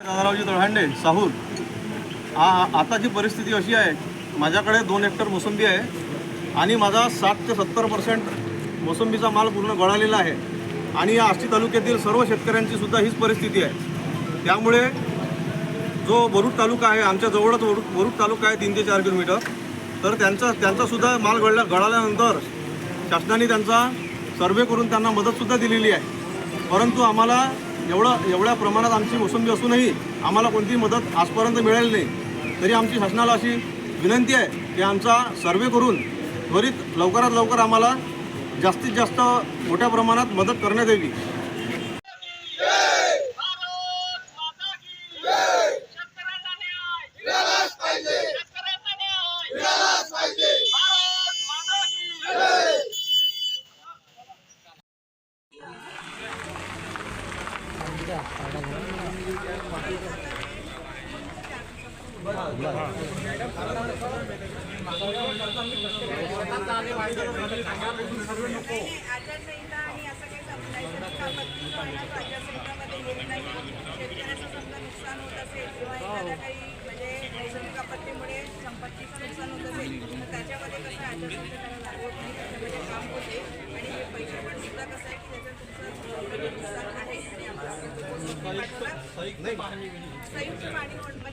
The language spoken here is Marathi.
दादारावजी तळहांडे साहूर आ आताची परिस्थिती अशी आहे माझ्याकडे दोन हेक्टर मोसंबी आहे आणि माझा साठ ते सत्तर पर्सेंट मोसंबीचा माल पूर्ण गळालेला आहे. आणि या आष्टी तालुक्यातील सर्व शेतकऱ्यांची सुद्धा हीच परिस्थिती आहे. त्यामुळे जो वरुड तालुका आहे आमच्या जवळच वरुड वरुड तालुका आहे तीन ते चार किलोमीटर. तर त्यांचा त्यांचासुद्धा माल गळल्या गळाल्यानंतर शासनाने त्यांचा सर्वे करून त्यांना मदतसुद्धा दिलेली आहे. परंतु आम्हाला एवढं एवढ्या प्रमाणात आमची मोसंबी असूनही आम्हाला कोणतीही मदत आजपर्यंत मिळाली नाही. तरी आमची शासनाला अशी विनंती आहे की आमचा सर्वे करून त्वरित लवकरात लवकर आम्हाला जास्तीत जास्त मोठ्या प्रमाणात मदत करण्यात यावी. आचारसंहिता आणि असं काही आचारसंहितामध्ये येत नाही शेतकऱ्याचं समजा नुकसान होत असेल किंवा एखाद्या काही म्हणजे नैसर्गिक आपत्तीमुळे संपत्तीचं नुकसान होत असेल तर त्याच्यामध्ये कसं आचारसंहिता नाही त्याच्यामध्ये काम होते आणि हे पैसे पण सुद्धा कसं आहे की त्याच्यात तुमचं नुकसान आहे आणि आम्हाला पाठवला संयुक्त पाणी